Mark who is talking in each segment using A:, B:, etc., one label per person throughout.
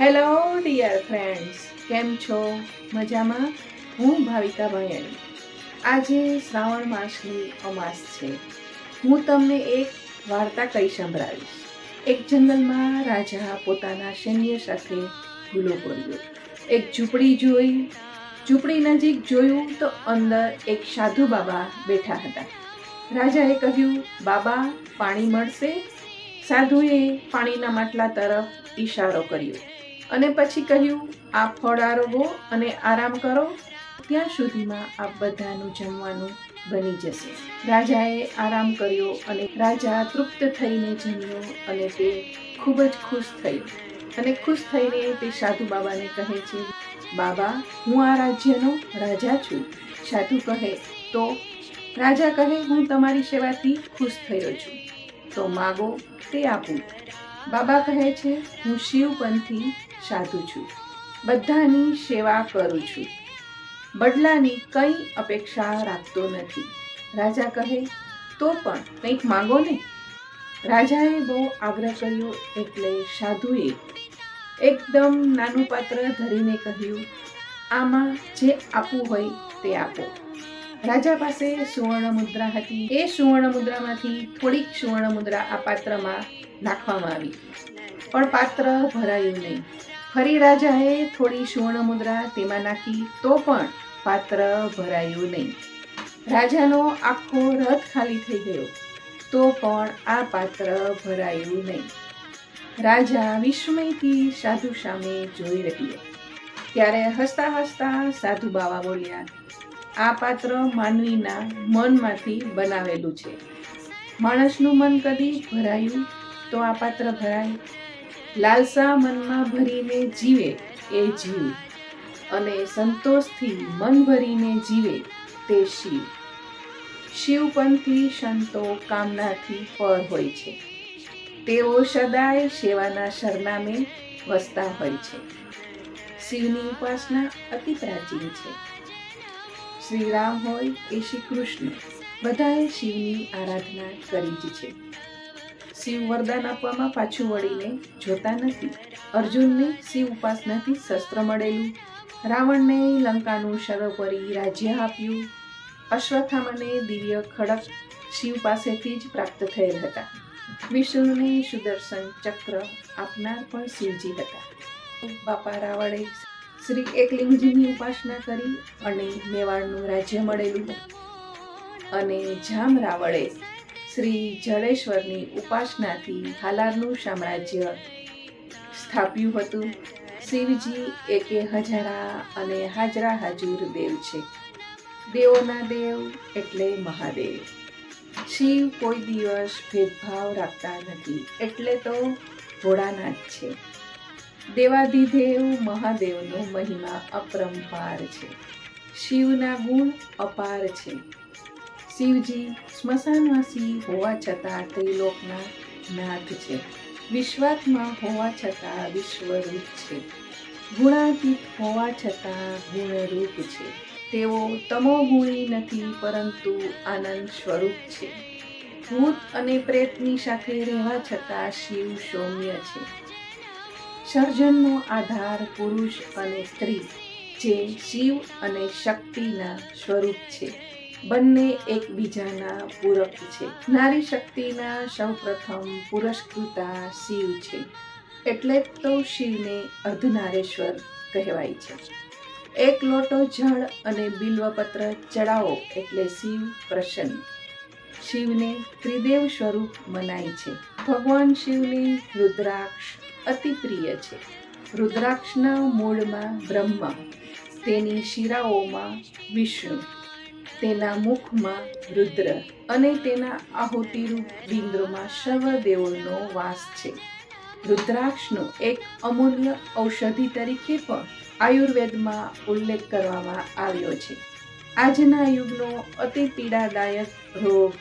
A: Hello dear friends કેમ છો? મજામાં? હું ભાવિકા ભયણી આજે શ્રાવણ માસની અમાસ છે. હું તમને એક વાર્તા કહી સંભળાવીશ. એક જંગલમાં રાજા પોતાના સૈન્ય સાથે ભૂલો કર્યો એક ઝૂંપડી જોઈ, ઝૂંપડી નજીક જોયું તો અંદર એક સાધુ બાબા બેઠા હતા. રાજાએ કહ્યું, બાબા, પાણી મળશે? સાધુએ પાણીના માટલા તરફ ઈશારો કર્યો. અને પછી કહ્યું, આ ફળ આરોગો અને આરામ કરો. ત્યાં સુધીમાં આ બધાનું જમવાનું બની જશે. રાજાએ આરામ કર્યો અને રાજા તૃપ્ત થઈને જમ્યો અને તે ખૂબ જ ખુશ થયો. અને ખુશ થઈને તે સાધુ બાબાને કહે છે, બાબા, હું આ રાજ્યનો રાજા છું. સાધુ કહે, તો? રાજા કહે, હું તમારી સેવાથી ખુશ થયો છું. તો માગો, તે આપું. બાબા કહે છે, હું શિવપંથી સાધુ છું. બધાની સેવા કરું છું. બદલાની કંઈ અપેક્ષા રાખતો નથી. રાજા કહે, તો પણ કંઈક માંગો ને? રાજાએ બહુ આગ્રહ કર્યો એટલે સાધુએ એકદમ નાનું પાત્ર ધરીને કહ્યું, આમાં જે આપવું હોય તે આપો. રાજા પાસે સુવર્ણ મુદ્રા હતી. એ સુવર્ણ મુદ્રામાંથી થોડીક સુવર્ણ મુદ્રા આ પાત્રમાં નાખવામાં આવી. પણ પાત્ર ભરાયું નહીં. ફરી રાજાએ થોડી સુવર્ણ મુદ્રા તેમાં નાખી તો પણ પાત્ર ભરાયું નહીં. રાજાનો આખો રથ ખાલી થઈ ગયો, તો પણ આ પાત્ર ભરાયું નહીં. રાજા વિસ્મયથી સાધુ સામે જોઈ રહ્યો. ત્યારે હસતા હસતા સાધુ બાવા બોલ્યા, આ પાત્ર માનવીના મનમાંથી બનાવેલું છે. માણસનું મન કદી ભરાયું? તો આ પાત્ર ભરાય? લાલસા મનમાં ભરીને જીવે, એ જીવ. અને સંતોષથી મન ભરીને જીવે, તે શિવ. શિવપંથી સંતો કામનાથી પર હોય છે. તેઓ સદાય સેવાના સરનામે વસતા હોય છે. શિવની ઉપાસના અતિ પ્રાચીન છે. શ્રી રામ હોય કે શ્રી કૃષ્ણ, બધાએ શિવની આરાધના કરી જ છે. શિવ વરદાન આપવામાં પાછું વળીને જોતા નથી. અર્જુનને શિવ ઉપાસનાથી શસ્ત્ર મળેલું. રાવણને લંકાનું સર્વોપરી રાજ્ય આપ્યું. અશ્વત્થામાને દિવ્ય ખડક શિવ પાસેથી જ પ્રાપ્ત થયેલ હતા. વિષ્ણુને સુદર્શન ચક્ર આપનાર પણ શિવજી હતા. બાપા રાવણે શ્રી એકલિંગજીની ઉપાસના કરી અને મેવાડનું રાજ્ય મળેલું. અને જામ રાવળે શ્રી જડેશ્વરની ઉપાસનાથી હાલારનું સામ્રાજ્ય સ્થાપ્યું હતું. શિવજી એકે હજારા અને હાજરા હાજુર દેવ છે. દેવોના દેવ એટલે મહાદેવ. શિવ કોઈ દિવસ ભેદભાવ રાખતા નથી, એટલે તો ભોળાનાથ છે. દેવાધિદેવ મહાદેવનો મહિમા અપરંપાર છે. શિવના ગુણ અપાર છે. શિવજી સ્મશાનવાસી હોવા છતાં ત્રિલોકના નાથ છે. વિશ્વાત્મા હોવા છતાં વિશ્વરૂપ છે. ગુણાતીત હોવા છતાં ગુણરૂપ છે. તેઓ તમોગુણી નથી, પરંતુ આનંદ સ્વરૂપ છે. ભૂત અને પ્રેતની સાથે રહેવા છતાં શિવ સૌમ્ય છે. સર્જનનો આધાર પુરુષ અને સ્ત્રી, જે શિવ અને શક્તિના સ્વરૂપ છે. બંને એકબીજાના પૂરક છે. નારી શક્તિના સૌપ્રથમ પુરસ્કૃતા શિવ છે. એટલે તો શિવને અર્ધનારેશ્વર કહેવાય છે. એક લોટો જળ અને બિલ્વપત્ર ચડાવો એટલે શિવ પ્રસન્ન. શિવને ત્રિદેવ સ્વરૂપ મનાય છે. ભગવાન શિવને રુદ્રાક્ષ અતિ પ્રિય છે. રુદ્રાક્ષના મૂળમાં બ્રહ્મા, તેની શિરાઓમાં વિષ્ણુ. તેના મુખમાં રુદ્ર અને તેના આહુતિરૂપ બિંદ્રોમાં સર્વ દેવોનો વાસ છે. રુદ્રાક્ષનો એક અમૂલ્ય ઔષધિ તરીકે પણ આયુર્વેદમાં ઉલ્લેખ કરવામાં આવ્યો છે. આજના યુગનો અતિ પીડાદાયક રોગ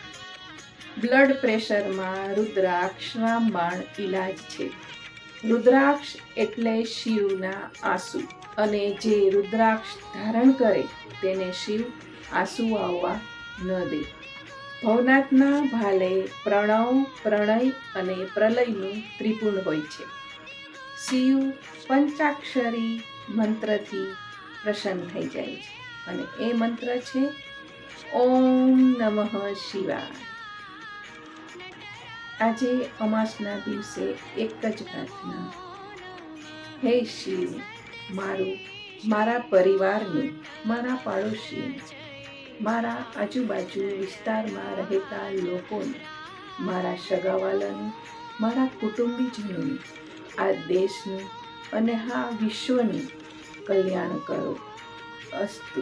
A: બ્લડ પ્રેશરમાં રુદ્રાક્ષ રામબાણ ઈલાજ છે. રુદ્રાક્ષ એટલે શિવના આંસુ અને જે રુદ્રાક્ષ ધારણ કરે તેને શિવ આંસુ આવવા ન દે. ભવનાથના ભાલે પ્રણવ, પ્રણય અને પ્રલયનું ત્રિપુણ હોય છે. શિવ પંચાક્ષરી મંત્રથી પ્રસન્ન થઈ જાય છે. અને એ મંત્ર છે, ઓમ નમઃ શિવાય. આજે અમાસના દિવસે એક જ પ્રાર્થના. હે શિવ, મારું, મારા પરિવારનું, મારા પાડોશીનું મારા આજુબાજુ વિસ્તારમાં રહેતા લોકોને, મારા સગાવાલાને, મારા કુટુંબીજનોને, આ દેશનું અને હા વિશ્વનું કલ્યાણ કરો. અસ્તુ.